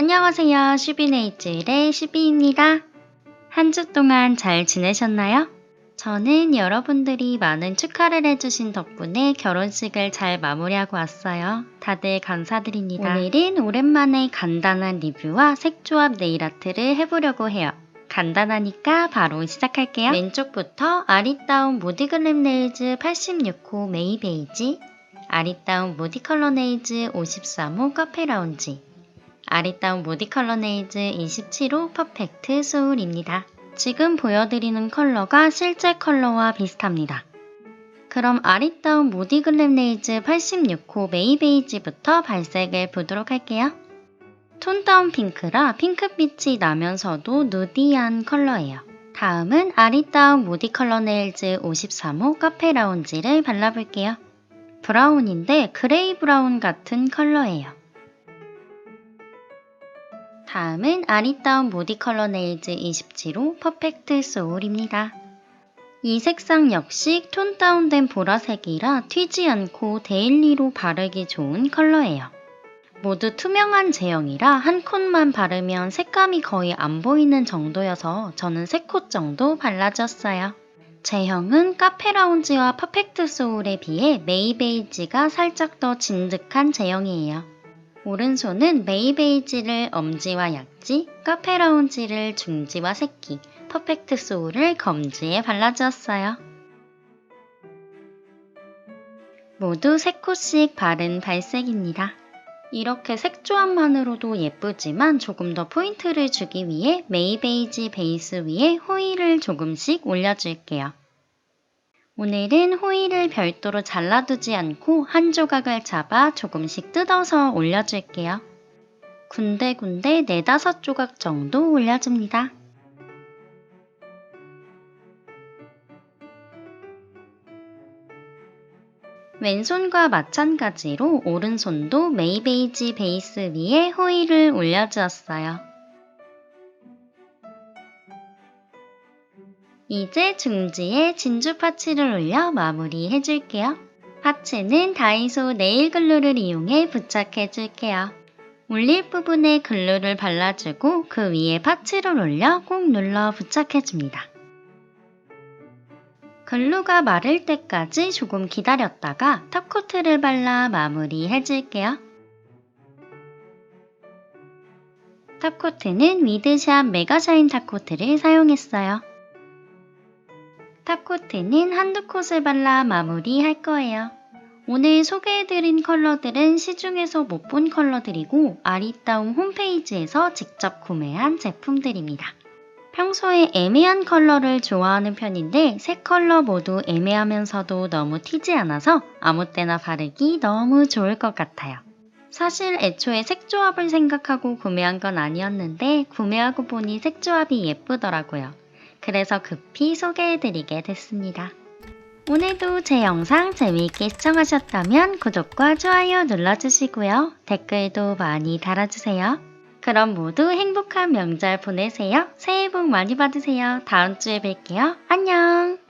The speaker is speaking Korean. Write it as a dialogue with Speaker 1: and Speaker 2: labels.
Speaker 1: 안녕하세요. 슈비네이츠의 슈비입니다. 한 주 동안 잘 지내셨나요? 저는 여러분들이 많은 축하를 해주신 덕분에 결혼식을 잘 마무리하고 왔어요. 다들 감사드립니다. 오늘은 오랜만에 간단한 리뷰와 색조합 네일 아트를 해보려고 해요. 간단하니까 바로 시작할게요. 왼쪽부터 아리따운 모디글램 네일즈 86호 메이 베이지, 아리따운 모디컬러 네일즈 53호 카페 라운지, 아리따운 모디컬러 네일즈 27호 퍼펙트 소울입니다. 지금 보여드리는 컬러가 실제 컬러와 비슷합니다. 그럼 아리따운 모디글램 네일즈 86호 메이 베이지부터 발색을 보도록 할게요. 톤 다운 핑크라 핑크빛이 나면서도 누디한 컬러예요. 다음은 아리따운 모디컬러 네일즈 53호 카페 라운지를 발라볼게요. 브라운인데 그레이 브라운 같은 컬러예요. 다음은 아리따운 모디컬러 네일즈 27호 퍼펙트 소울입니다. 이 색상 역시 톤 다운된 보라색이라 튀지 않고 데일리로 바르기 좋은 컬러예요. 모두 투명한 제형이라 한 콧만 바르면 색감이 거의 안 보이는 정도여서 저는 3콧 정도 발라줬어요. 제형은 카페 라운지와 퍼펙트 소울에 비해 메이베이지가 살짝 더 진득한 제형이에요. 오른손은 메이베이지를 엄지와 약지, 카페 라운지를 중지와 새끼, 퍼펙트 소울을 검지에 발라주었어요. 모두 3콧씩 바른 발색입니다. 이렇게 색조합만으로도 예쁘지만 조금 더 포인트를 주기 위해 메이베이지 베이스 위에 호일을 조금씩 올려줄게요. 오늘은 호일을 별도로 잘라두지 않고 한 조각을 잡아 조금씩 뜯어서 올려줄게요. 군데군데 4, 5 조각 정도 올려줍니다. 왼손과 마찬가지로 오른손도 메이베이지 베이스 위에 호일을 올려주었어요. 이제 중지에 진주 파츠를 올려 마무리 해 줄게요. 파츠는 다이소 네일 글루를 이용해 부착해 줄게요. 올릴 부분에 글루를 발라주고 그 위에 파츠를 올려 꼭 눌러 부착해 줍니다. 글루가 마를 때까지 조금 기다렸다가 탑코트를 발라 마무리 해줄게요. 탑코트는 위드샵 메가샤인 탑코트를 사용했어요. 탑코트는 한두 콧을 발라 마무리 할 거예요. 오늘 소개해드린 컬러들은 시중에서 못 본 컬러들이고 아리따움 홈페이지에서 직접 구매한 제품들입니다. 평소에 애매한 컬러를 좋아하는 편인데 세 컬러 모두 애매하면서도 너무 튀지 않아서 아무 때나 바르기 너무 좋을 것 같아요. 사실 애초에 색조합을 생각하고 구매한 건 아니었는데 구매하고 보니 색조합이 예쁘더라고요. 그래서 급히 소개해드리게 됐습니다. 오늘도 제 영상 재미있게 시청하셨다면 구독과 좋아요 눌러주시고요. 댓글도 많이 달아주세요. 그럼 모두 행복한 명절 보내세요. 새해 복 많이 받으세요. 다음 주에 뵐게요. 안녕!